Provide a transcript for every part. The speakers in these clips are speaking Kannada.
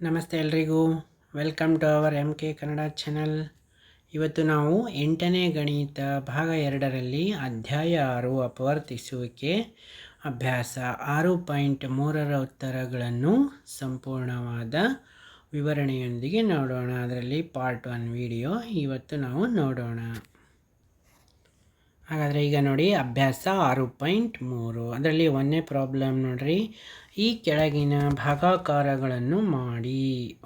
ನಮಸ್ತೆ ಎಲ್ರಿಗೂ. Welcome to our M K Kannada channel. ಇವತ್ತು ನಾವು ಎಂಟನೇ ಗಣಿತ ಭಾಗ ಎರಡರಲ್ಲಿ ಅಧ್ಯಾಯ ಆರು ಅಪವರ್ತಿಸುವಿಕೆ ಅಭ್ಯಾಸ. ಆರು ಪಾಯಿಂಟ್ ಮೂರರ ಉತ್ತರಗಳನ್ನು ಸಂಪೂರ್ಣವಾದ ವಿವರಣೆಯೊಂದಿಗೆ ನೋಡೋಣ. ಅದರಲ್ಲಿ ಪಾರ್ಟ್ ಒನ್ ವಿಡಿಯೋ ಇವತ್ತು ನಾವು ನೋಡೋಣ. ಹಾಗಾದರೆ ಈಗ ನೋಡಿ, ಅಭ್ಯಾಸ ಆರು ಪಾಯಿಂಟ್ ಮೂರು. ಅದರಲ್ಲಿ ಒಂದೇ ಪ್ರಾಬ್ಲಮ್ ನೋಡ್ರಿ. ಈ ಕೆಳಗಿನ ಭಾಗಾಕಾರಗಳನ್ನು ಮಾಡಿ.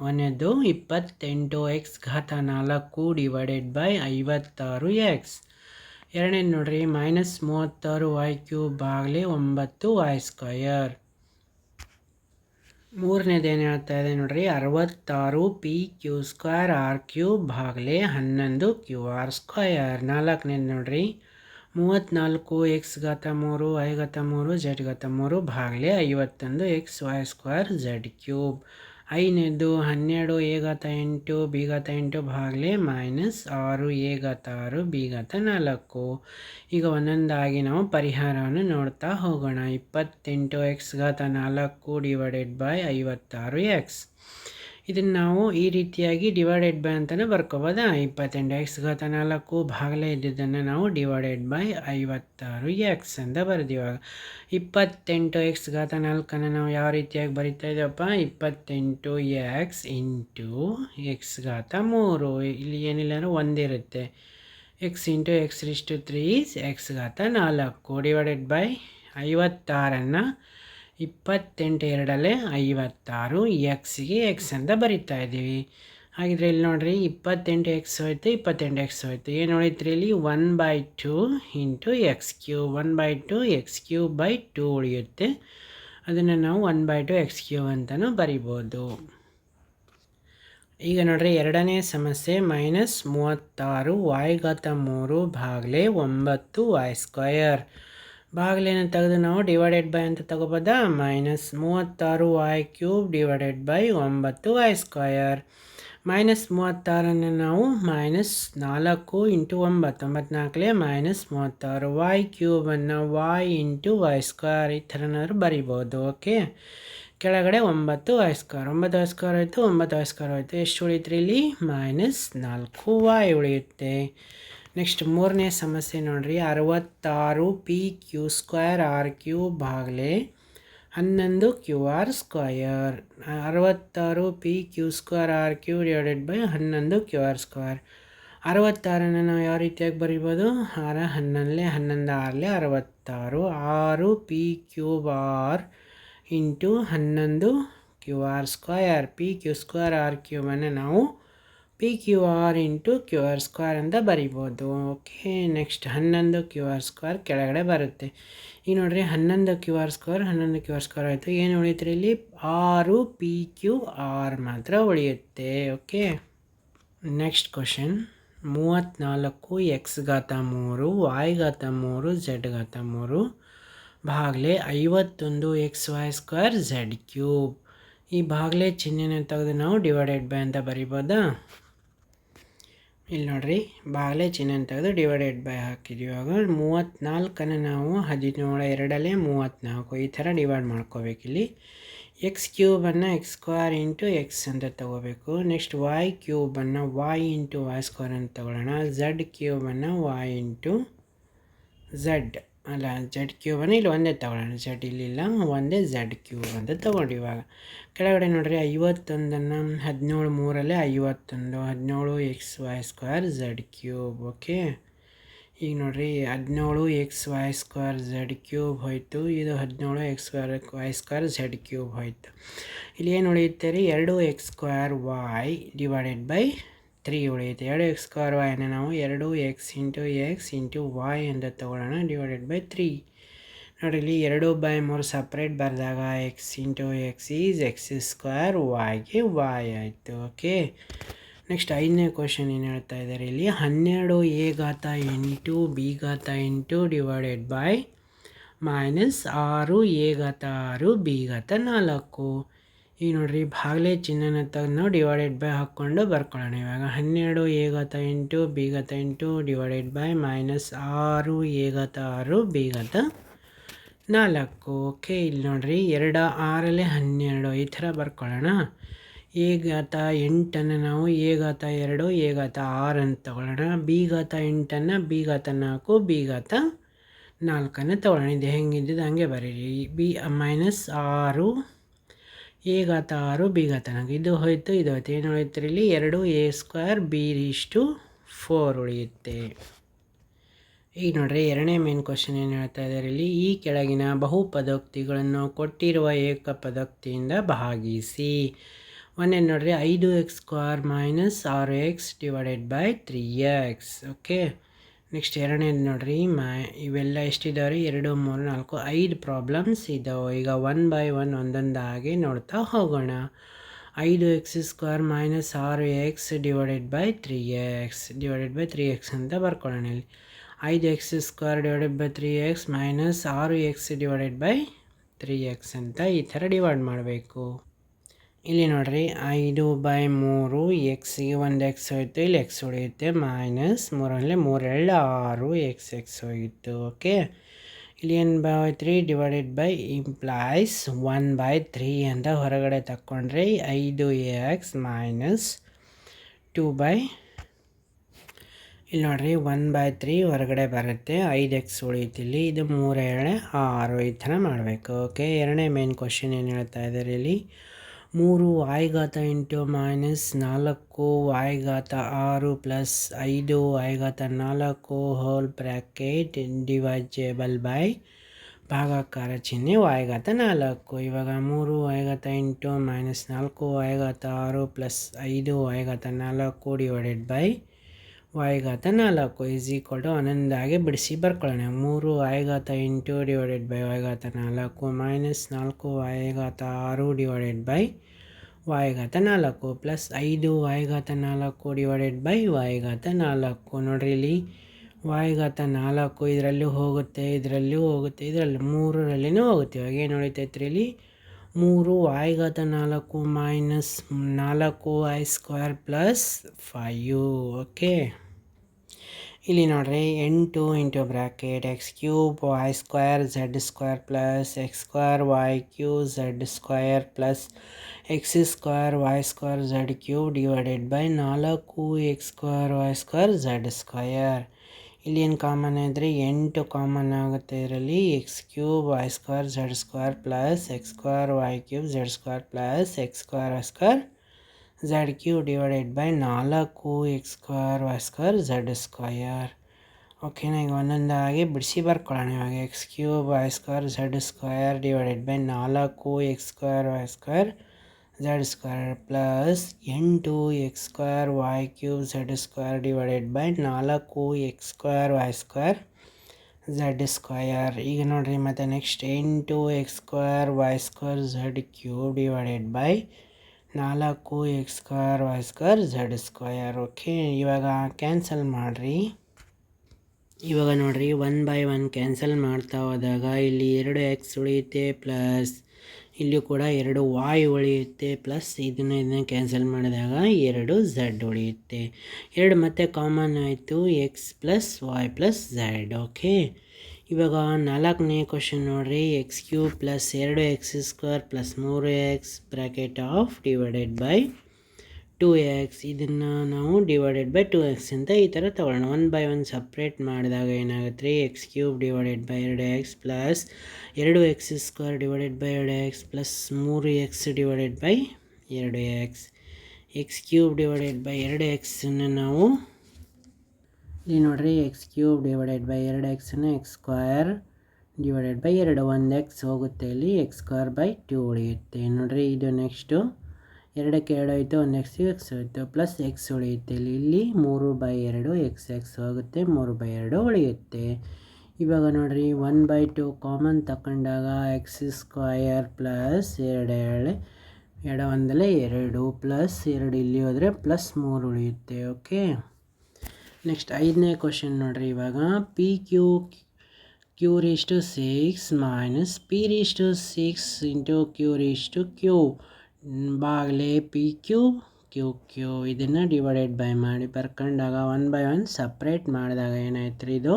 ಒಂದನೇದು ಇಪ್ಪತ್ತೆಂಟು ಎಕ್ಸ್ ಘಾತ ನಾಲ್ಕು ಡಿವೈಡೆಡ್ ಬೈ ಐವತ್ತಾರು ಎಕ್ಸ್ ಎರಡನೇ ನೋಡ್ರಿ ಮೈನಸ್ ಮೂವತ್ತಾರು ವೈ ಕ್ಯೂಬ್ ಆಗಲಿ ಒಂಬತ್ತು ವೈ ಸ್ಕ್ವಯರ್ ಮೂರನೇದು ಏನು ಹೇಳ್ತಾ ಇದೆ ನೋಡ್ರಿ, ಅರವತ್ತಾರು P Q square R cube ಆಗಲಿ ಹನ್ನೊಂದು ಕ್ಯೂ ಆರ್ ಸ್ಕ್ವಯರ್ ನಾಲ್ಕನೇದು ನೋಡ್ರಿ ಮೂವತ್ತ್ನಾಲ್ಕು ಎಕ್ಸ್ ಘಾತ ಮೂರು ಐ ಘಾತ ಮೂರು ಜೆಡ್ ಘಾತ ಮೂರು ಭಾಗಲೆ ಐವತ್ತೊಂದು X Y square Z cube ಐದನೇದು ಹನ್ನೆರಡು ಎ ಘಾತ ಎಂಟು ಬಿ ಘಾತ ಎಂಟು ಭಾಗಲೆ ಮೈನಸ್ ಆರು ಎ ಘಾತ ಆರು ಬಿ ಘಾತ ನಾಲ್ಕು. ಈಗ ಒಂದೊಂದಾಗಿ ನಾವು ಪರಿಹಾರವನ್ನು ನೋಡ್ತಾ ಹೋಗೋಣ. ಇಪ್ಪತ್ತೆಂಟು ಎಕ್ಸ್ ಘಾತ ನಾಲ್ಕು ಡಿವೈಡೆಡ್ ಬೈ ಐವತ್ತಾರು ಎಕ್ಸ್ ಇದನ್ನು ನಾವು ಈ ರೀತಿಯಾಗಿ ಡಿವೈಡೆಡ್ ಬೈ ಅಂತಲೇ ಬರ್ಕೋಬೋದಾ. ಇಪ್ಪತ್ತೆಂಟು ಎಕ್ಸ್ ಘಾತ ನಾಲ್ಕು ಭಾಗಲೇ ಇದ್ದಿದ್ದನ್ನು ನಾವು ಡಿವೈಡೆಡ್ ಬೈ ಐವತ್ತಾರು ಎಕ್ಸ್ ಅಂತ ಬರೆದಿವಾಗ ಇಪ್ಪತ್ತೆಂಟು ಎಕ್ಸ್ ಘಾತ ನಾಲ್ಕನ್ನು ನಾವು ಯಾವ ರೀತಿಯಾಗಿ ಬರಿತಾ ಇದ್ದೀವಪ್ಪ? ಇಪ್ಪತ್ತೆಂಟು ಎಕ್ಸ್ ಇಂಟು ಎಕ್ಸ್ ಘಾತ ಮೂರು. ಇಲ್ಲಿ ಏನಿಲ್ಲ ಅಂದರೆ ಒಂದಿರುತ್ತೆ. X into X raised to three X ಘಾತ ನಾಲ್ಕು. ಡಿವೈಡೆಡ್ ಬೈ ಐವತ್ತಾರನ್ನು ಇಪ್ಪತ್ತೆಂಟು, ಎರಡಲ್ಲೇ ಐವತ್ತಾರು ಎಕ್ಸ್ಗೆ ಎಕ್ಸ್ ಅಂತ ಬರಿತಾ ಇದ್ದೀವಿ. ಹಾಗಿದ್ರೆ ಇಲ್ಲಿ ನೋಡಿರಿ, ಇಪ್ಪತ್ತೆಂಟು ಎಕ್ಸ್ ಹೋಯ್ತು, ಇಪ್ಪತ್ತೆಂಟು ಎಕ್ಸ್ ಹೋಯ್ತು. ಏನು ಉಳಿತ್ರಿ ಇಲ್ಲಿ? One by two into X Q one by two X Q by two ಉಳಿಯುತ್ತೆ. ಅದನ್ನು ನಾವು one by two X Q ಅಂತಲೂ ಬರಿಬೋದು. ಈಗ ನೋಡ್ರಿ, ಎರಡನೇ ಸಮಸ್ಯೆ ಮೈನಸ್ ಮೂವತ್ತಾರು ವಾಯ್ಘಾತ ಮೂರು ಭಾಗಲೆ ಒಂಬತ್ತು ವಾಯ್ ಸ್ಕ್ವಯರ್ ಬಾಗಿಲೇನ ತೆಗೆದು ನಾವು ಡಿವೈಡೆಡ್ ಬೈ ಅಂತ ತಗೋಬೋದಾ? ಮೈನಸ್ ಮೂವತ್ತಾರು ವಾಯ್ ಕ್ಯೂಬ್ ಡಿವೈಡೆಡ್ ಬೈ ಒಂಬತ್ತು ವೈ ಸ್ಕ್ವಯರ್ ಮೈನಸ್ ಮೂವತ್ತಾರನ್ನು ನಾವು ಮೈನಸ್ ನಾಲ್ಕು ಇಂಟು ಒಂಬತ್ತು, ಒಂಬತ್ನಾಲ್ಕಲೇ ಮೈನಸ್ ಮೂವತ್ತಾರು ವಾಯ್ ಕ್ಯೂಬನ್ನು ವಾಯ್ ಇಂಟು ವೈ ಸ್ಕ್ವಯರ್ ಈ ಥರನಾದ್ರು ಬರಿಬೋದು ಓಕೆ ಕೆಳಗಡೆ ಒಂಬತ್ತು ವೈ ಸ್ಕ್ವಯರ್ ಒಂಬತ್ತು ವೈ ಸ್ಕ್ವಯರ್ ಆಯಿತು ಒಂಬತ್ತು ವೈ ಸ್ಕ್ವಯರ್ ಆಯಿತು ಎಷ್ಟು ಉಳಿಯುತ್ತೆ ಇಲ್ಲಿ? ಮೈನಸ್ ನಾಲ್ಕು ವಾಯ್ ಉಳಿಯುತ್ತೆ. ನೆಕ್ಸ್ಟ್ ಮೂರನೇ ಸಮಸ್ಯೆ ನೋಡಿರಿ. ಅರವತ್ತಾರು P Q square R Q Baglay ಹನ್ನೊಂದು ಕ್ಯೂ ಆರ್ ಸ್ಕ್ವಯರ್ ಅರವತ್ತಾರು P Q square R Q divided by ಹನ್ನೊಂದು ಕ್ಯೂ ಆರ್ ಸ್ಕ್ವಯರ್ ಅರವತ್ತಾರನ್ನು ನಾವು ಯಾವ ರೀತಿಯಾಗಿ ಬರಿಬೋದು? ಆರ, ಹನ್ನೊಂದಲೇ, ಹನ್ನೊಂದು ಆರಲೆ, ಅರವತ್ತಾರು. ಆರು ಪಿ ಕ್ಯೂಬ್ ಆರ್ ಇಂಟು ಹನ್ನೊಂದು Q R square P Q square R ಕ್ಯೂಬನ್ನು ನಾವು P Q R into Q R square ಅಂತ ಬರಿಬೋದು. ಓಕೆ ನೆಕ್ಸ್ಟ್ ಹನ್ನೊಂದು ಕ್ಯೂ ಆರ್ ಸ್ಕ್ವೇರ್ ಕೆಳಗಡೆ ಬರುತ್ತೆ. ಈಗ ನೋಡಿರಿ, ಹನ್ನೊಂದು ಕ್ಯೂ ಆರ್ ಸ್ಕ್ವೇರ್ ಹನ್ನೊಂದು ಕ್ಯೂ ಆರ್ ಸ್ಕ್ವೇರ್ ಆಯಿತು. ಏನು ಉಳಿಯುತ್ತೆ ಇಲ್ಲಿ? ಆರು ಪಿ ಕ್ಯೂ ಆರ್ ಮಾತ್ರ ಉಳಿಯುತ್ತೆ. ಓಕೆ ನೆಕ್ಸ್ಟ್ ಕ್ವಶನ್ ಮೂವತ್ತ್ನಾಲ್ಕು ಎಕ್ಸ್ ಘಾತ ಮೂರು ವಾಯ್ ಘಾತ ಮೂರು ಝೆಡ್ ಘಾತ ಮೂರು ಭಾಗಲೆ ಐವತ್ತೊಂದು X Y square Z cube ಈ ಭಾಗಲೆ ಚಿಹ್ನೆನ ತೆಗೆದು ನಾವು ಡಿವೈಡೆಡ್ ಬೈ ಅಂತ ಬರಿಬೋದಾ? ಇಲ್ಲಿ ನೋಡಿರಿ, ಬಾಗಲೇ ಚಿಹ್ನೆ ತೆಗೆದು ಡಿವೈಡೆಡ್ ಬೈ ಹಾಕಿದ್ವಿ. ಆಗ ಮೂವತ್ತ್ನಾಲ್ಕನ್ನು ನಾವು ಹದಿನೇಳು ಎರಡಲ್ಲೇ ಮೂವತ್ತ್ನಾಲ್ಕು ಈ ಥರ ಡಿವೈಡ್ ಮಾಡ್ಕೋಬೇಕು ಇಲ್ಲಿ. ಎಕ್ಸ್ ಕ್ಯೂಬನ್ನು ಎಕ್ಸ್ ಸ್ಕ್ವೇರ್ ಇಂಟು ಎಕ್ಸ್ ಅಂತ ತೊಗೋಬೇಕು. ನೆಕ್ಸ್ಟ್ ವಾಯ್ ಕ್ಯೂಬನ್ನು ವಾಯ್ ಇಂಟು ವೈ ಸ್ಕ್ವೇರ್ ಅಂತ ತೊಗೊಳ್ಳೋಣ. ಝಡ್ ಕ್ಯೂಬನ್ನು ವಾಯ್ ಇಂಟು ಝಡ್ ಅಲ್ಲ ಝಡ್ ಕ್ಯೂಬನ್ನು ಇಲ್ಲಿ ಒಂದೇ ತೊಗೊಳ್ಳೋಣ. ಝಡ್ ಇಲ್ಲಿಲ್ಲ, ಒಂದೇ ಝಡ್ ಕ್ಯೂಬ್ ಅಂತ ತೊಗೊಂಡು ಇವಾಗ. ಕೆಳಗಡೆ ನೋಡಿರಿ, ಐವತ್ತೊಂದನ್ನು ಹದಿನೇಳು ಮೂರಲ್ಲೇ ಐವತ್ತೊಂದು, ಹದಿನೇಳು X Y square Z cube okay ಈಗ ನೋಡಿರಿ, ಹದಿನೇಳು X Y square Z cube ಹೋಯಿತು, ಇದು ಹದಿನೇಳು X square Y square Z cube ಹೋಯಿತು. ಇಲ್ಲಿ ಏನು ಉಳಿಯುತ್ತೆ ರೀ, ಎರಡು X square Y divided by three ಉಳಿಯುತ್ತೆ. ಎರಡು ಎಕ್ಸ್ ಸ್ಕ್ವೇರ್ ವೈನ ನಾವು ಎರಡು X into X into Y ಅಂತ ತೊಗೊಳ್ಳೋಣ, ಡಿವೈಡೆಡ್ ಬೈ ತ್ರೀ. ನೋಡಿ, ಇಲ್ಲಿ ಎರಡು ಬೈ ಮೂರು ಸಪ್ರೇಟ್ ಬರೆದಾಗ X into X is X square ವಾಯ್ಗೆ Y ಆಯಿತು, ಓಕೆ? ನೆಕ್ಸ್ಟ್ ಐದನೇ ಕ್ವಶನ್ ಏನು ಹೇಳ್ತಾ ಇದ್ದಾರೆ? ಇಲ್ಲಿ ಹನ್ನೆರಡು ಎ ಘಾತ ಎಂಟು ಬಿ ಘಾತ ಎಂಟು ಡಿವೈಡೆಡ್ ಬೈ ಮೈನಸ್ ಆರು ಎ ಘಾತ ಆರು ಬಿ ಘಾತ ನಾಲ್ಕು. ಈಗ ನೋಡಿರಿ ಭಾಗಲೇ ಚಿಹ್ನೆನ ತೆಗೆದು ಡಿವೈಡೆಡ್ ಬೈ ಹಾಕ್ಕೊಂಡು ಬರ್ಕೊಳ್ಳೋಣ. ಇವಾಗ ಹನ್ನೆರಡು ಘಾತ ಎಂಟು ಬೀಗತ ಎಂಟು ಡಿವೈಡೆಡ್ ಬೈ ಮೈನಸ್ ಆರು ಏಗತ ಆರು ಬೀಗತ ನಾಲ್ಕು. ಓಕೆ ಇಲ್ಲಿ ನೋಡಿರಿ, ಎರಡು, ಆರಲ್ಲೇ ಹನ್ನೆರಡು. ಈ ಥರ ಬರ್ಕೊಳ್ಳೋಣ. ಏಗತ ಎಂಟನ್ನು ನಾವು ಘಾತ ಎರಡು ಘಾತ ಆರು ಅಂತ ತಗೊಳ್ಳೋಣ. ಬೀಗತ ಎಂಟನ್ನು ಬೀಗತ ನಾಲ್ಕು, ಬೀಗತ ನಾಲ್ಕನ್ನು ತಗೊಳ್ಳೋಣ. ಇದು ಹೆಂಗಿದ್ದು ಹಂಗೆ ಬರೀರಿ. ಬಿ ಮೈನಸ್ ಆರು ಎ ಘಾತ ಆರು ಬಿ ಘಾತ ನಾಲ್ಕು. ಇದು ಹೋಯಿತು, ಇದು ಹೋಯ್ತು. ಏನು ಉಳಿಯುತ್ತೆ ಇಲ್ಲಿ ಎರಡು ಎ ಸ್ಕ್ವೇರ್ ಬಿ ಇಷ್ಟು ಫೋರ್ ಉಳಿಯುತ್ತೆ. ಈಗ ನೋಡ್ರಿ, ಎರಡನೇ ಮೇನ್ ಕ್ವಶನ್ ಏನು ಹೇಳ್ತಾ ಇದ್ದಾರೆ ಇಲ್ಲಿ ಈ ಕೆಳಗಿನ ಬಹುಪದೋಕ್ತಿಗಳನ್ನು ಕೊಟ್ಟಿರುವ ಏಕ ಪದೋಕ್ತಿಯಿಂದ ಭಾಗಿಸಿ. ಒಂದೇ ನೋಡ್ರಿ, ಐದು ಎಕ್ಸ್ ಸ್ಕ್ವೇರ್ ಮೈನಸ್ ಆರು X divided by three X okay next ಎರಡನೇದು ನೋಡಿರಿ, ಮ, ಇವೆಲ್ಲ ಎಷ್ಟಿದ್ದಾವೆ ಎರಡು, ಮೂರು, ನಾಲ್ಕು, ಐದು ಪ್ರಾಬ್ಲಮ್ಸ್ ಇದ್ದಾವೆ ಈಗ ಒನ್ ಬೈ ಒನ್ ಒಂದೊಂದಾಗಿ ನೋಡ್ತಾ ಹೋಗೋಣ. ಐದು ಎಕ್ಸ್ ಸ್ಕ್ವೇರ್ ಮೈನಸ್ ಆರು X divided by three X divided by three X ಅಂತ ಬರ್ಕೊಳ್ಳೋಣ ಇಲ್ಲಿ. ಐದು X square divided by three X minus ಆರು X divided by three X ಅಂತ ಈ ಥರ ಡಿವೈಡ್ ಮಾಡಬೇಕು. ಇಲ್ಲಿ ನೋಡಿರಿ, ಐದು ಬೈ ಮೂರು ಎಕ್ಸಿಗೆ ಒಂದು ಎಕ್ಸ್ ಹೋಯಿತು, ಇಲ್ಲಿ ಎಕ್ಸ್ ಉಳಿಯುತ್ತೆ ಮೈನಸ್ ಮೂರಲ್ಲಿ ಮೂರೆರಡು ಆರು ಎಕ್ಸ್ ಎಕ್ಸ್ ಹೋಯಿತು ಓಕೆ ಇಲ್ಲಿ ಏನು by three divided by implies one by three ಅಂತ ಹೊರಗಡೆ ತಕ್ಕೊಂಡ್ರೆ, ಐದು ಎಕ್ಸ್ ಮೈನಸ್ ಟೂ ಬೈ ಇಲ್ಲಿ ನೋಡಿರಿ ಒನ್ ಬೈ ತ್ರೀ ಹೊರಗಡೆ ಬರುತ್ತೆ, ಐದು ಎಕ್ಸ್ ಉಳಿತಿಲ್ಲಿ ಇದು ಮೂರೇಳೆ ಆರು ಈ ಥರ ಮಾಡಬೇಕು ಓಕೆ ಎರಡನೇ ಮೇನ್ ಕ್ವಶನ್ ಏನು ಹೇಳ್ತಾ ಇದ್ದಾರೆ ಇಲ್ಲಿ? ಮೂರು ವಾಯ್ಘಾತ ಎಂಟು ಮೈನಸ್ ನಾಲ್ಕು ವಾಯ್ಘಾತ ಆರು ಪ್ಲಸ್ ಐದು ವಾಯ್ಘಾತ ನಾಲ್ಕು ಹೋಲ್ ಬ್ರ್ಯಾಕೆಟ್ ಡಿವೈಜೇಬಲ್ ಬೈ ಭಾಗಾಕಾರ ಚಿಹ್ನೆ ವಾಯ್ಘಾತ ನಾಲ್ಕು. ಇವಾಗ ಮೂರು ವಾಯ್ಘಾತ ಎಂಟು ಮೈನಸ್ ನಾಲ್ಕು ವಾಯ್ಘಾತ ಆರು ಪ್ಲಸ್ ಐದು ವಾಯ್ಘಾತ ನಾಲ್ಕು ಡಿವೈಡೆಡ್ ಬೈ ವಾಯ್ಘಾತ ನಾಲ್ಕು ಈಸ್ ಈಕ್ವಲ್ ಟು ಹನ್ನೊಂದಾಗಿ ಬಿಡಿಸಿ ಬರ್ಕೊಳ್ಳೋಣ. ಮೂರು ವಾಯುಘಾತ ಎಂಟು ಡಿವೈಡೆಡ್ ಬೈ ವಾಯುಘಾತ ನಾಲ್ಕು ಮೈನಸ್ ನಾಲ್ಕು ವಾಯುಘಾತ ಆರು ಡಿವೈಡೆಡ್ ಬೈ ವಾಯುಘಾತ ನಾಲ್ಕು ಪ್ಲಸ್ ಐದು ವಾಯುಘಾತ ನಾಲ್ಕು ಡಿವೈಡೆಡ್ ಬೈ ವಾಯುಘಾತ ನಾಲ್ಕು. ನೋಡ್ರಿ ಇಲ್ಲಿ ವಾಯುಘಾತ ನಾಲ್ಕು ಇದರಲ್ಲೂ ಹೋಗುತ್ತೆ ಇದರಲ್ಲೂ ಹೋಗುತ್ತೆ, ಇದರಲ್ಲಿ ಮೂರರಲ್ಲಿನೂ ಹೋಗುತ್ತೆ. ಇವಾಗ ಏನು ಹೊಡಿತೈತ್ರಿ ಇಲ್ಲಿ? ಮೂರು ವಾಯ್ಘಾತ ನಾಲ್ಕು ಮೈನಸ್ ನಾಲ್ಕು Y square plus five okay ಇಲ್ಲಿ ನೋಡ್ರಿ, ಎಂಟು into bracket X cube Y square Z square plus X square Y Q Z square plus X square Y square Z cube divided by ನಾಲ್ಕು X square Y square Z square ಇಲ್ಲಿ ಏನು ಕಾಮನ್ ಇದ್ದರೆ ಎಂಟು ಕಾಮನ್ ಆಗುತ್ತೆ ಇದರಲ್ಲಿ X cube Y square Z square plus X square Y cube Z square plus X square Y square Z Q divided by ನಾಲ್ಕು X square Y square Z square ಓಕೆನಾ ಈಗ ಒಂದೊಂದಾಗಿ ಬಿಡಿಸಿ ಬರ್ಕೊಳ್ಳೋಣ ಇವಾಗ X cube Y square Z square divided by ನಾಲ್ಕು X square Y square Z square plus ಎಂಟು X square Y cube Z square divided by ನಾಲ್ಕು X square Y square Z square ಈಗ ನೋಡಿರಿ ಮತ್ತು ನೆಕ್ಸ್ಟ್ ಎಂಟು X square Y square Z cube divided by ನಾಲ್ಕು X square Y square Z square okay? ಇವಾಗ ಕ್ಯಾನ್ಸಲ್ ಮಾಡಿರಿ. ಇವಾಗ ನೋಡಿರಿ, ಒನ್ ಬೈ ಒನ್ ಕ್ಯಾನ್ಸಲ್ ಮಾಡ್ತಾ ಹೋದಾಗ ಇಲ್ಲಿ ಎರಡು ಎಕ್ಸ್ ಉಳಿಯುತ್ತೆ ಪ್ಲಸ್ ಇಲ್ಲಿ ಕೂಡ ಎರಡು ವಾಯ್ ಉಳಿಯುತ್ತೆ ಪ್ಲಸ್ ಇದನ್ನು ಇದನ್ನು ಕ್ಯಾನ್ಸಲ್ ಮಾಡಿದಾಗ ಎರಡು ಝಡ್ ಉಳಿಯುತ್ತೆ. ಎರಡು ಮತ್ತೆ ಕಾಮನ್ ಆಯಿತು, X plus Y plus Z, okay? ಇವಾಗ ನಾಲ್ಕನೇ ಕ್ವಶನ್ ನೋಡಿರಿ ಎಕ್ಸ್ ಕ್ಯೂ ಪ್ಲಸ್ ಎರಡು ಎಕ್ಸ್ ಸ್ಕ್ವೇರ್ ಪ್ಲಸ್ ಮೂರು X bracket of divided by two X ಇದನ್ನು ನಾವು ಡಿವೈಡೆಡ್ ಬೈ ಟೂ ಎಕ್ಸ್ ಅಂತ ಈ ಥರ ತೊಗೊಳ್ಳೋಣ. ಒನ್ ಬೈ ಒನ್ ಸಪ್ರೇಟ್ ಮಾಡಿದಾಗ ಏನಾಗುತ್ತೆ ರೀ? ಎಕ್ಸ್ ಕ್ಯೂಬ್ ಡಿವೈಡೆಡ್ ಬೈ ಎರಡು ಎಕ್ಸ್ ಪ್ಲಸ್ ಎರಡು ಎಕ್ಸ್ ಸ್ಕ್ವೇರ್ ಡಿವೈಡೆಡ್ ಬೈ ಎರಡು ಎಕ್ಸ್ ಪ್ಲಸ್ ಮೂರು ಎಕ್ಸ್ ಡಿವೈಡೆಡ್ ಬೈ ಎರಡು X X cube divided by ಎರಡು ಎಕ್ಸನ್ನು ನಾವು ಇಲ್ಲಿ ನೋಡಿರಿ ಎಕ್ಸ್ ಕ್ಯೂಬ್ ಡಿವೈಡೆಡ್ ಬೈ ಎರಡು ಎಕ್ಸನ್ನು ಎಕ್ಸ್ ಸ್ಕ್ವಯರ್ ಡಿವೈಡೆಡ್ ಬೈ ಎರಡು ಒಂದು ಎಕ್ಸ್ ಹೋಗುತ್ತೆ ಇಲ್ಲಿ ಎಕ್ಸ್ ಸ್ಕ್ವಯರ್ ಬೈ ಟೂ ಉಳಿಯುತ್ತೆ. ನೋಡಿರಿ ಇದು ನೆಕ್ಸ್ಟು ಎರಡಕ್ಕೆ ಎರಡು ಹೋಯ್ತು ಒಂದು ಎಕ್ಸ್ ಎಕ್ಸ್ ಹೋಯ್ತು ಪ್ಲಸ್ ಎಕ್ಸ್ ಉಳಿಯುತ್ತೆ ಇಲ್ಲಿ. ಇಲ್ಲಿ ಮೂರು ಬೈ ಎರಡು ಎಕ್ಸ್ ಎಕ್ಸ್ ಹೋಗುತ್ತೆ, ಮೂರು ಬೈ ಎರಡು ಉಳಿಯುತ್ತೆ. ಇವಾಗ ನೋಡಿರಿ ಒನ್ ಬೈ ಟು ಕಾಮನ್ ತಗೊಂಡಾಗ ಎಕ್ಸ್ ಸ್ಕ್ವಯರ್ ಪ್ಲಸ್ ಎರಡು ಎರಡು ಎರಡು ಒಂದಲೇ ಎರಡು ಪ್ಲಸ್ ಎರಡು ಇಲ್ಲಿ ಹೋದರೆ ಪ್ಲಸ್ ಮೂರು ಉಳಿಯುತ್ತೆ ಓಕೆ ನೆಕ್ಸ್ಟ್ ಐದನೇ ಕ್ವಶನ್ ನೋಡಿರಿ ಇವಾಗ. P Q Q two six minus P two six into Q two Q ಬಾಗಲೇ P Q Q Q ಇದನ್ನು ಡಿವೈಡೆಡ್ ಬೈ ಮಾಡಿ ಬರ್ಕೊಂಡಾಗ ಒನ್ ಬೈ ಒನ್ ಸಪ್ರೇಟ್ ಮಾಡಿದಾಗ ಏನಾಯ್ತು ರೀ ಇದು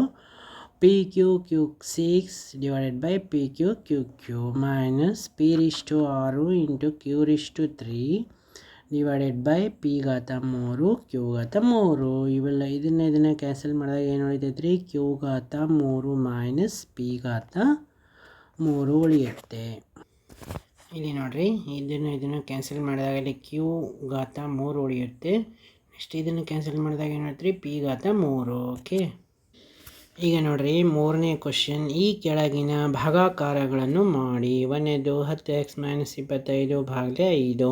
P Q Q six divided by P Q Q Q minus P to ಆರು into Q to three divided by P ಘಾತ ಮೂರು ಕ್ಯೂ ಘಾತ ಮೂರು. ಇವೆಲ್ಲ ಇದನ್ನ ಇದನ್ನು ಕ್ಯಾನ್ಸಲ್ ಮಾಡಿದಾಗ ಏನು ಉಳಿತೈತ್ರಿ? ಕ್ಯೂ ಘಾತ ಮೂರು ಮೈನಸ್ ಪಿ ಘಾತ ಮೂರು ಉಳಿಯುತ್ತೆ. ಇಲ್ಲಿ ನೋಡಿರಿ ಇದನ್ನು ಇದನ್ನು ಕ್ಯಾನ್ಸಲ್ ಮಾಡಿದಾಗ ಇಲ್ಲಿ ಕ್ಯೂ ಘಾತ ಮೂರು ಉಳಿಯುತ್ತೆ. ನೆಕ್ಸ್ಟ್ ಇದನ್ನು ಕ್ಯಾನ್ಸಲ್ ಮಾಡಿದಾಗ ಏನು ರೀ ಪಿ ಘಾತ ಮೂರು ಓಕೆ ಈಗ ನೋಡ್ರಿ ಮೂರನೇ ಕ್ವಶನ್ ಈ ಕೆಳಗಿನ ಭಾಗಾಕಾರಗಳನ್ನು ಮಾಡಿ. ಒಂದನೇದು ಹತ್ತು ಎಕ್ಸ್ ಮೈನಸ್ ಇಪ್ಪತ್ತೈದು ಭಾಗಲೇ ಐದು.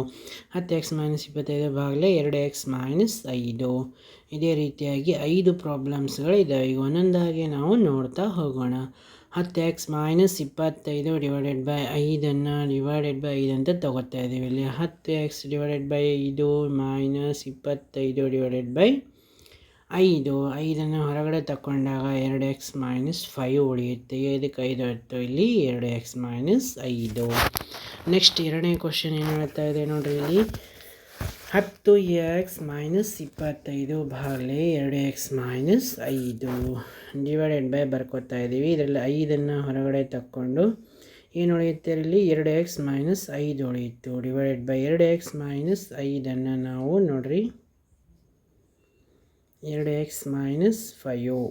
ಹತ್ತು ಎಕ್ಸ್ ಮೈನಸ್ ಇಪ್ಪತ್ತೈದು ಭಾಗಲೆ ಎರಡು ಎಕ್ಸ್ ಮೈನಸ್ ಐದು. ಇದೇ ರೀತಿಯಾಗಿ ಐದು ಪ್ರಾಬ್ಲಮ್ಸ್ಗಳಿದ್ದಾವೆ ಈಗ ಒಂದೊಂದಾಗಿ ನಾವು ನೋಡ್ತಾ ಹೋಗೋಣ. ಹತ್ತು ಎಕ್ಸ್ ಮೈನಸ್ ಇಪ್ಪತ್ತೈದು ಡಿವೈಡೆಡ್ ಬೈ ಐದನ್ನು ಡಿವೈಡೆಡ್ ಬೈ ಐದು ಅಂತ ತಗೋತಾ ಇದ್ದೀವಿ ಇಲ್ಲಿ. ಹತ್ತು ಎಕ್ಸ್ ಡಿವೈಡೆಡ್ ಬೈ ಐದು ಮೈನಸ್ ಇಪ್ಪತ್ತೈದು ಡಿವೈಡೆಡ್ ಬೈ ಐದು, ಐದನ್ನು ಹೊರಗಡೆ ತಕೊಂಡಾಗ ಎರಡು ಎಕ್ಸ್ ಮೈನಸ್ ಫೈವ್ ಉಳಿಯುತ್ತೆ. ಇದಕ್ಕೆ ಐದು ಇತ್ತು ಇಲ್ಲಿ ಎರಡು ಎಕ್ಸ್ ಮೈನಸ್ ಐದು. ನೆಕ್ಸ್ಟ್ ಎರಡನೇ ಕ್ವಶನ್ ಏನು ಹೇಳ್ತಾ ಇದೆ ನೋಡಿರಿ ಇಲ್ಲಿ. ಹತ್ತು ಎಕ್ಸ್ ಮೈನಸ್ ಇಪ್ಪತ್ತೈದು ಭಾಗಲೆ ಎರಡು ಎಕ್ಸ್ ಮೈನಸ್ ಐದು. ಡಿವೈಡೆಡ್ ಬೈ ಬರ್ಕೋತಾ ಇದ್ದೀವಿ ಇದರಲ್ಲಿ ಐದನ್ನು ಹೊರಗಡೆ ತಕ್ಕೊಂಡು ಏನು ಉಳಿಯುತ್ತೆ ಇಲ್ಲಿ? ಎರಡು ಎಕ್ಸ್ ಮೈನಸ್ ಐದು ಉಳಿಯಿತು. ಡಿವೈಡೆಡ್ ಬೈ ಎರಡು ಎಕ್ಸ್ ಮೈನಸ್ ಐದನ್ನು ನಾವು ನೋಡಿರಿ. ಎರಡು ಎಕ್ಸ್ ಮೈನಸ್ ಫೈವ್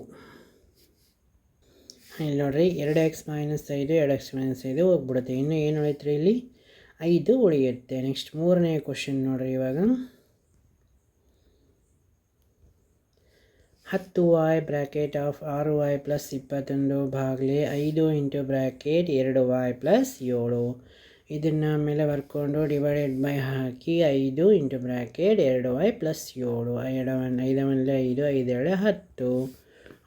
ಇಲ್ಲಿ ನೋಡಿರಿ, ಎರಡು ಎಕ್ಸ್ ಮೈನಸ್ ಐದು, ಎರಡು ಎಕ್ಸ್ ಮೈನಸ್ ಐದು ಹೋಗ್ಬಿಡುತ್ತೆ. ಇನ್ನು ಏನು ಉಳಿಯುತ್ತೆ ಇಲ್ಲಿ? ಐದು ಉಳಿಯುತ್ತೆ. ನೆಕ್ಸ್ಟ್ ಮೂರನೇ ಕ್ವಶನ್ ನೋಡಿರಿ ಇವಾಗ. ಹತ್ತು ವಾಯ್ ಬ್ರ್ಯಾಕೆಟ್ ಆಫ್ ಆರು ವಾಯ್ ಪ್ಲಸ್ ಇಪ್ಪತ್ತೊಂದು ಭಾಗಲಿ ಐದು ಇಂಟು ಬ್ರ್ಯಾಕೆಟ್ ಎರಡು ವಾಯ್ ಪ್ಲಸ್ ಏಳು. ಇದನ್ನು ಮೇಲೆ ಬರ್ಕೊಂಡು ಡಿವೈಡೆಡ್ ಬೈ ಹಾಕಿ ಐದು ಇಂಟು ಬ್ರ್ಯಾಕೆಟ್ ಎರಡು ವೈ ಪ್ಲಸ್ ಏಳು. ಎರಡು ಒನ್ ಐದು, ಐದೇಳೆ ಹತ್ತು.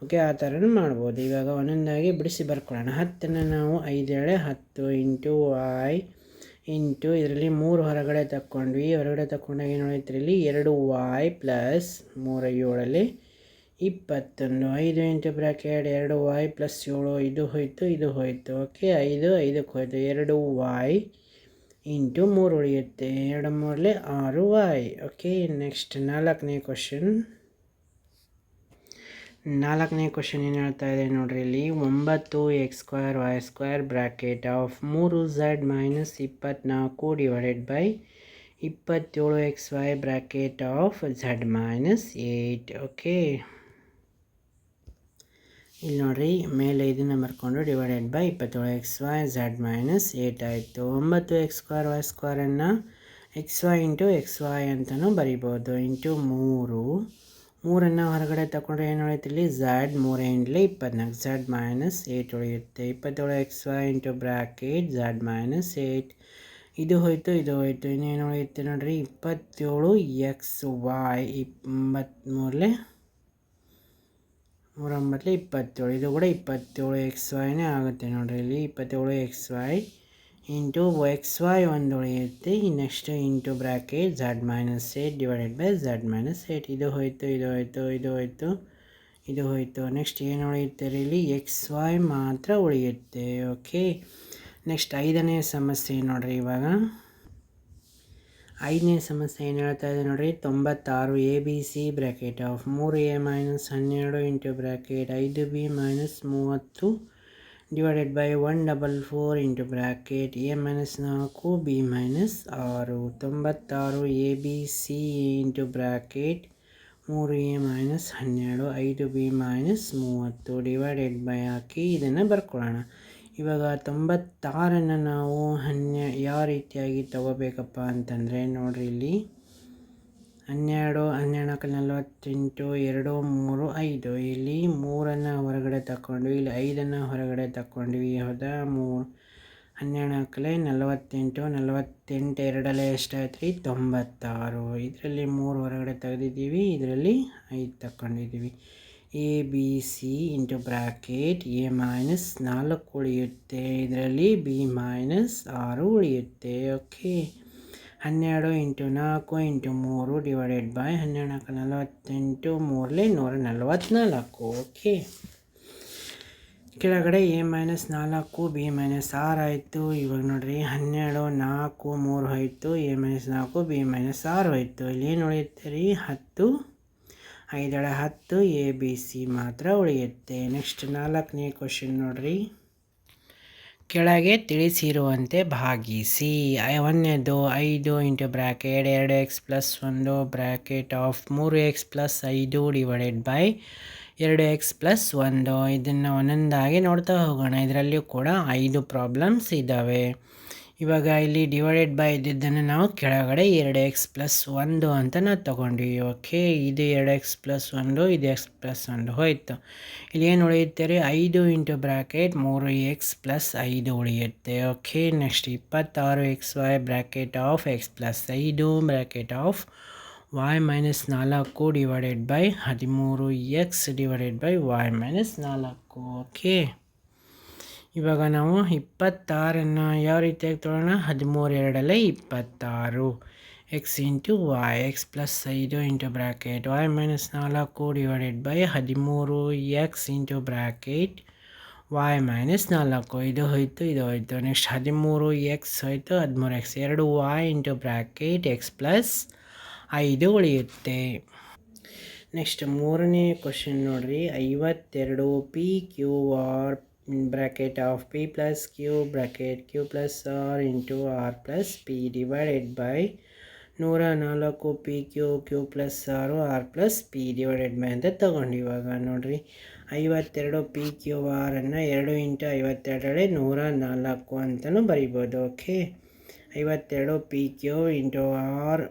ಓಕೆ ಆ ಥರನೂ ಮಾಡ್ಬೋದು. ಇವಾಗ ಒಂದೊಂದಾಗಿ ಬಿಡಿಸಿ ಬರ್ಕೊಳ್ಳೋಣ. ಹತ್ತನ್ನು ನಾವು ಐದೇಳೆ ಹತ್ತು ಇಂಟು ವೈ ಇಂಟು ಇದರಲ್ಲಿ ಮೂರು ಹೊರಗಡೆ ತಕ್ಕೊಂಡ್ವಿ. ಹೊರಗಡೆ ತಕ್ಕೊಂಡಾಗ ಏನು ಇಲ್ಲಿ? ಎರಡು ವಾಯ್ ಪ್ಲಸ್ ಮೂರು ಏಳಲ್ಲಿ ಇಪ್ಪತ್ತೊಂದು. ಐದು ಇಂಟು ಬ್ರ್ಯಾಕೆಟ್ ಎರಡು ವಾಯ್ ಪ್ಲಸ್ ಏಳು, ಇದು ಹೋಯಿತು ಇದು ಹೋಯಿತು. ಓಕೆ, ಐದು, ಐದಕ್ಕೆ ಹೋಯಿತು. ಎರಡು ವಾಯ್ ಇಂಟು ಮೂರು ಉಳಿಯುತ್ತೆ. ಎರಡು ಮೂರಲೆ ಆರು ವಾಯ್ ಓಕೆ, ನೆಕ್ಸ್ಟ್ ನಾಲ್ಕನೇ ಕ್ವಶನ್. ನಾಲ್ಕನೇ ಕ್ವಶನ್ ಏನು ಹೇಳ್ತಾ ಇದೆ ನೋಡ್ರಿ ಇಲ್ಲಿ. ಒಂಬತ್ತು X square Y square bracket of ಮೂರು ಝಡ್ ಮೈನಸ್ ಇಪ್ಪತ್ತ್ನಾಲ್ಕು ಡಿವೈಡೆಡ್ ಬೈ ಇಪ್ಪತ್ತೇಳು X Y bracket of Z minus eight. Okay. ಇಲ್ಲಿ ನೋಡಿರಿ, ಮೇಲೆ ಇದನ್ನು ಬರ್ಕೊಂಡು ಡಿವೈಡೆಡ್ ಬೈ ಇಪ್ಪತ್ತೇಳು X Y Z minus eight ಆಯಿತು. ಒಂಬತ್ತು X square Y ಸ್ಕ್ವೇರನ್ನು X Y into X Y ಅಂತಲೂ ಬರಿಬೋದು. ಇಂಟು ಮೂರು. ಮೂರನ್ನು ಹೊರಗಡೆ ತಗೊಂಡ್ರೆ ಏನು ಉಳಿಯುತ್ತೆ ಇಲ್ಲಿ? ಝಡ್ ಮೂರೇ ಇಂಡ್ಲಿ ಇಪ್ಪತ್ನಾಲ್ಕು. ಝಡ್ ಮೈನಸ್ ಏಟ್ ಉಳಿಯುತ್ತೆ. ಇಪ್ಪತ್ತೇಳು X Y into bracket Z minus eight ಇದು ಹೋಯಿತು ಇದು ಹೋಯಿತು. ಇನ್ನೇನು ಉಳಿಯುತ್ತೆ ನೋಡಿರಿ? ಇಪ್ಪತ್ತೇಳು ಎಕ್ಸ್ ವೈ ಇಪ್ಪತ್ತ್ಮೂರಲೆ ಮೂರೊಂಬತ್ತಲೆ ಇಪ್ಪತ್ತೇಳು. ಇದು ಕೂಡ ಇಪ್ಪತ್ತೇಳು ಎಕ್ಸ್ ವೈನೇ ಆಗುತ್ತೆ ನೋಡಿರಿ. ಇಲ್ಲಿ ಇಪ್ಪತ್ತೇಳು X Y into X Y ಒಂದು ಉಳಿಯುತ್ತೆ next into bracket Z minus eight divided by Z minus eight ಇದು ಹೋಯಿತು ಇದು ಹೋಯಿತು ಇದು ಹೋಯಿತು ಇದು ಹೋಯಿತು. ನೆಕ್ಸ್ಟ್ ಏನು ಉಳಿಯುತ್ತೆ ಇಲ್ಲಿ ಎಕ್ಸ್ ವೈ ಮಾತ್ರ ಉಳಿಯುತ್ತೆ. ಓಕೆ ನೆಕ್ಸ್ಟ್ ಐದನೇ ಸಮಸ್ಯೆ ನೋಡಿರಿ ಇವಾಗ. ಐದನೇ ಸಮಸ್ಯೆ ಏನು ಹೇಳ್ತಾ ಇದೆ ನೋಡಿರಿ? ತೊಂಬತ್ತಾರು A B C bracket of ಮೂರು ಎ ಮೈನಸ್ ಹನ್ನೆರಡು ಇಂಟು ಬ್ರ್ಯಾಕೆಟ್ ಐದು ಬಿ ಮೈನಸ್ ಮೂವತ್ತು divided by one double four into bracket A minus ನಾಲ್ಕು ಬಿ ಮೈನಸ್ ಆರು. ತೊಂಬತ್ತಾರು A B C into bracket ಮೂರು ಎ ಮೈನಸ್ ಹನ್ನೆರಡು, ಐದು ಬಿ ಮೈನಸ್ ಮೂವತ್ತು ಡಿವೈಡೆಡ್ ಬೈ ಹಾಕಿ ಇದನ್ನು ಬರ್ಕೊಳ್ಳೋಣ. ಇವಾಗ ತೊಂಬತ್ತಾರನ್ನು ನಾವು ಹನ್ನೆ, ಯಾವ ರೀತಿಯಾಗಿ ತಗೋಬೇಕಪ್ಪ ಅಂತಂದರೆ ನೋಡಿರಿ ಇಲ್ಲಿ. ಹನ್ನೆರಡು ಹನ್ನೆರಡು ನಲವತ್ತೆಂಟು, ಎರಡು, ಮೂರು, ಐದು. ಇಲ್ಲಿ ಮೂರನ್ನು ಹೊರಗಡೆ ತಗೊಂಡ್ವಿ ಇಲ್ಲಿ ಐದನ್ನು ಹೊರಗಡೆ ತಗೊಂಡ್ವಿ ಹೌದಾ? ಮೂರು ಹನ್ನೆರಡು ನಾಲ್ಕಲೆ ನಲವತ್ತೆಂಟು ನಲವತ್ತೆಂಟು ಎರಡಲ್ಲೇ ಎಷ್ಟಾಯ್ತು ರೀ ತೊಂಬತ್ತಾರು. ಇದರಲ್ಲಿ ಮೂರು ಹೊರಗಡೆ ತೆಗೆದಿದ್ದೀವಿ, ಇದರಲ್ಲಿ ಐದು ತಗೊಂಡಿದ್ದೀವಿ A B C into bracket A minus ನಾಲ್ಕು ಉಳಿಯುತ್ತೆ. ಇದರಲ್ಲಿ ಬಿ ಮೈನಸ್ ಆರು ಉಳಿಯುತ್ತೆ. ಓಕೆ ಹನ್ನೆರಡು ಇಂಟು ನಾಲ್ಕು ಇಂಟು ಮೂರು ಡಿವೈಡೆಡ್ ಬೈ ಹನ್ನೆರಡು ನಾಲ್ಕು ನಲವತ್ತೆಂಟು ಮೂರಲೇ ನೂರ ನಲವತ್ತ್ನಾಲ್ಕು ಓಕೆ ಕೆಳಗಡೆ ಎ ಮೈನಸ್ ನಾಲ್ಕು ಬಿ ಮೈನಸ್ ಆರು ಆಯಿತು. ಇವಾಗ ನೋಡಿರಿ, ಹನ್ನೆರಡು, ನಾಲ್ಕು, ಮೂರು ಆಯಿತು. ಎ ಮೈನಸ್ ನಾಲ್ಕು ಬಿ ಮೈನಸ್ ಆರು ಆಯಿತು. ಇಲ್ಲಿ ಏನು ಉಳಿಯುತ್ತೆ ರೀ? ಹತ್ತು. ಐದಳ ಹತ್ತು ಎ, ಬಿ, ಸಿ ಮಾತ್ರ ಉಳಿಯುತ್ತೆ. ನೆಕ್ಸ್ಟ್ ನಾಲ್ಕನೇ ಕ್ವಶನ್ ನೋಡ್ರಿ. ಕೆಳಗೆ ತಿಳಿಸಿರುವಂತೆ ಭಾಗಿಸಿ. ಒಂದನೇದು ಐದು ಇಂಟು ಬ್ರ್ಯಾಕೆಟ್ ಎರಡು ಎಕ್ಸ್ ಪ್ಲಸ್ ಒಂದು ಬ್ರ್ಯಾಕೆಟ್ ಆಫ್ ಮೂರು ಎಕ್ಸ್ ಪ್ಲಸ್ ಐದು ಡಿವೈಡೆಡ್ ಬೈ ಎರಡು ಎಕ್ಸ್ ಪ್ಲಸ್ ಒಂದು. ಇದನ್ನು ಒಂದೊಂದಾಗಿ ನೋಡ್ತಾ ಹೋಗೋಣ. ಇದರಲ್ಲಿಯೂ ಕೂಡ ಐದು ಪ್ರಾಬ್ಲಮ್ಸ್ ಇದ್ದಾವೆ ಇವಾಗ ಇಲ್ಲಿ ಡಿವೈಡೆಡ್ ಬೈ ಇದ್ದಿದ್ದನ್ನು ನಾವು ಕೆಳಗಡೆ ಎರಡು ಎಕ್ಸ್ ಪ್ಲಸ್ ಒಂದು ಅಂತ ನಾವು ತೊಗೊಂಡ್ವಿ. ಓಕೆ ಇದು ಎರಡು ಎಕ್ಸ್ ಪ್ಲಸ್ ಒಂದು, ಇದು ಎಕ್ಸ್ ಪ್ಲಸ್ ಒಂದು ಹೋಯಿತು. ಇಲ್ಲಿ ಏನು ಉಳಿಯುತ್ತೆ? ರೀ ಐದು ಇಂಟು ಬ್ರ್ಯಾಕೆಟ್ ಮೂರು ಎಕ್ಸ್ ಪ್ಲಸ್ ಐದು ಉಳಿಯುತ್ತೆ. ಓಕೆ ನೆಕ್ಸ್ಟ್ ಇಪ್ಪತ್ತಾರು x y bracket of x plus ಐದು ಬ್ರ್ಯಾಕೆಟ್ ಆಫ್ ವಾಯ್ ಮೈನಸ್ ನಾಲ್ಕು ಡಿವೈಡೆಡ್ ಬೈ ಹದಿಮೂರು x divided by y minus ನಾಲ್ಕು. ಓಕೆ ಇವಾಗ ನಾವು ಇಪ್ಪತ್ತಾರನ್ನು ಯಾವ ರೀತಿಯಾಗಿ ತೊಗೊಳ್ಳೋಣ ಹದಿಮೂರು ಎರಡಲ್ಲೇ ಇಪ್ಪತ್ತಾರು. X into y x plus ಐದು ಇಂಟು ಬ್ರ್ಯಾಕೆಟ್ ವೈ ಮೈನಸ್ ನಾಲ್ಕು ಡಿವೈಡೆಡ್ ಬೈ ಹದಿಮೂರು x into bracket y minus ನಾಲ್ಕು. ಇದು ಹೋಯಿತು ಇದು ಹೋಯಿತು. ನೆಕ್ಸ್ಟ್ ಹದಿಮೂರು ಎಕ್ಸ್ ಹೋಯಿತು, ಹದಿಮೂರು ಎಕ್ಸ್ ಎರಡು y into bracket x plus ಐದು ಉಳಿಯುತ್ತೆ. ನೆಕ್ಸ್ಟ್ ಮೂರನೇ ಕ್ವಶನ್ ನೋಡಿರಿ. ಐವತ್ತೆರಡು p q r bracket of p plus q bracket q plus r into r plus p divided by ನೂರ ನಾಲ್ಕು ಪಿ ಕ್ಯೂ ಕ್ಯೂ ಪ್ಲಸ್ ಆರು r plus p divided by ಅಂತ ತಗೊಂಡು ಇವಾಗ ನೋಡಿರಿ. ಐವತ್ತೆರಡು ಪಿ ಕ್ಯೂ ಆರನ್ನು ಎರಡು ಇಂಟು ಐವತ್ತೆರಡರೇ ನೂರ ನಾಲ್ಕು ಅಂತಲೂ ಬರಿಬೋದು ಓಕೆ ಐವತ್ತೆರಡು p q into r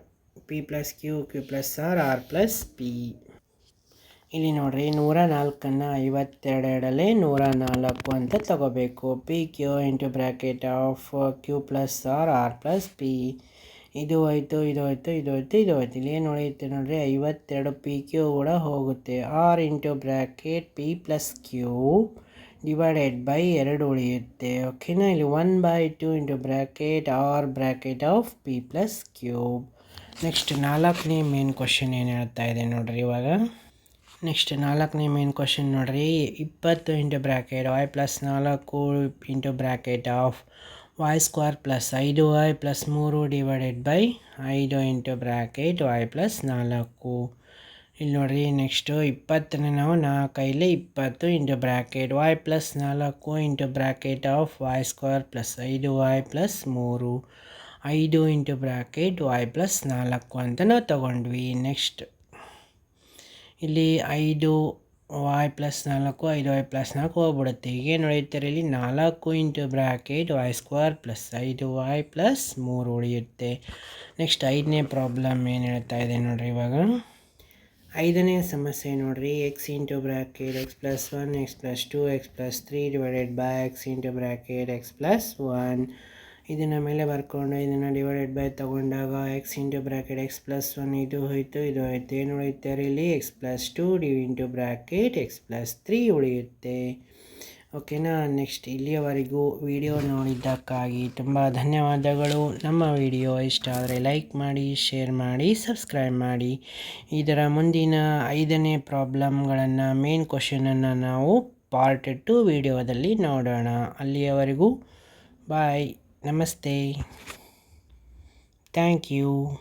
p plus q q plus r r plus p ಇಲ್ಲಿ ನೋಡ್ರಿ, ನೂರ ನಾಲ್ಕನ್ನು ಐವತ್ತೆರಡರಲ್ಲೇ ನೂರ ನಾಲ್ಕು ಅಂತ ತಗೋಬೇಕು. P q into bracket of q plus r r plus p ಇದು ಹೋಯ್ತು ಇದು ಹೋಯ್ತು ಇದು ಹೋಯ್ತು ಇದು ಹೋಯ್ತು. ಇಲ್ಲಿ ಏನು ಉಳಿಯುತ್ತೆ ನೋಡಿರಿ, ಐವತ್ತೆರಡು ಪಿ ಕ್ಯೂ ಕೂಡ ಹೋಗುತ್ತೆ. R into bracket p plus q divided by ಎರಡು ಉಳಿಯುತ್ತೆ. ಓಕೆನಾ ಇಲ್ಲಿ one by two into bracket r bracket of p plus cube next ನಾಲ್ಕನೇ ಮೇನ್ ಕ್ವಶನ್ ಏನು ಹೇಳ್ತಾ ಇದೆ ನೋಡಿರಿ ಇವಾಗ? ನೆಕ್ಸ್ಟ್ ನಾಲ್ಕನೇ ಮೇನ್ ಕ್ವಶನ್ ನೋಡ್ರಿ. ಇಪ್ಪತ್ತು ಇಂಟು ಬ್ರ್ಯಾಕೆಟ್ ವಾಯ್ ಪ್ಲಸ್ ನಾಲ್ಕು into bracket of y square plus ಐದು ವೈ ಪ್ಲಸ್ ಮೂರು ಡಿವೈಡೆಡ್ ಬೈ ಐದು ಇಂಟು ಬ್ರ್ಯಾಕೆಟ್ ವಾಯ್ ಪ್ಲಸ್ ನಾಲ್ಕು. ಇಲ್ಲಿ ನೋಡ್ರಿ ನೆಕ್ಸ್ಟು ಇಪ್ಪತ್ತನೇ ನಾವು ನಾಲ್ಕೈಲಿ ಇಪ್ಪತ್ತು ಇಂಟು ಬ್ರ್ಯಾಕೆಟ್ ವಾಯ್ ಪ್ಲಸ್ ನಾಲ್ಕು into bracket of y square plus ಐದು ವೈ ಪ್ಲಸ್ ಮೂರು. ಐದು ಇಂಟು ಬ್ರ್ಯಾಕೆಟ್ ವಾಯ್ ಪ್ಲಸ್ ನಾಲ್ಕು ಅಂತ ನಾವು ತಗೊಂಡ್ವಿ. ನೆಕ್ಸ್ಟ್ ಇಲ್ಲಿ ಐದು ವಾಯ್ ಪ್ಲಸ್ ನಾಲ್ಕು, ಐದು ವಾಯ್ ಪ್ಲಸ್ ನಾಲ್ಕು ಹೋಗ್ಬಿಡುತ್ತೆ. ಈಗೇನು ಉಳಿಯುತ್ತಾರೆ ಇಲ್ಲಿ ನಾಲ್ಕು into bracket y square plus ಐದು ವಾಯ್ ಪ್ಲಸ್ ಮೂರು ಉಳಿಯುತ್ತೆ. ನೆಕ್ಸ್ಟ್ ಐದನೇ ಪ್ರಾಬ್ಲಮ್ ಏನು ಹೇಳ್ತಾ ಇದೆ ನೋಡಿರಿ ಇವಾಗ? ಐದನೇ ಸಮಸ್ಯೆ ನೋಡಿರಿ x into bracket x plus one x plus two x plus three divided by x into bracket x plus one ಇದನ್ನು ಮೇಲೆ ಬರ್ಕೊಂಡು ಇದನ್ನು ಡಿವೈಡೆಡ್ ಬೈ ತೊಗೊಂಡಾಗ x into bracket x plus one ಇದು ಹೋಯಿತು ಇದು ಹೋಯಿತು. ಏನು ಉಳಿಯುತ್ತೆ ಇಲ್ಲಿ x plus two d into bracket x plus three ಉಳಿಯುತ್ತೆ. ಓಕೆನಾ ನೆಕ್ಸ್ಟ್ ಇಲ್ಲಿಯವರೆಗೂ ವಿಡಿಯೋ ನೋಡಿದ್ದಕ್ಕಾಗಿ ತುಂಬ ಧನ್ಯವಾದಗಳು. ನಮ್ಮ ವಿಡಿಯೋ ಇಷ್ಟ ಆದರೆ ಲೈಕ್ ಮಾಡಿ ಶೇರ್ ಮಾಡಿ ಸಬ್ಸ್ಕ್ರೈಬ್ ಮಾಡಿ. ಇದರ ಮುಂದಿನ ಐದನೇ ಪ್ರಾಬ್ಲಮ್ಗಳನ್ನು ಮೇನ್ ಕ್ವಶನನ್ನು ನಾವು ಪಾರ್ಟ್ ಟು ವಿಡಿಯೋದಲ್ಲಿ ನೋಡೋಣ. ಅಲ್ಲಿಯವರೆಗೂ ಬಾಯ್ Namaste. Thank you.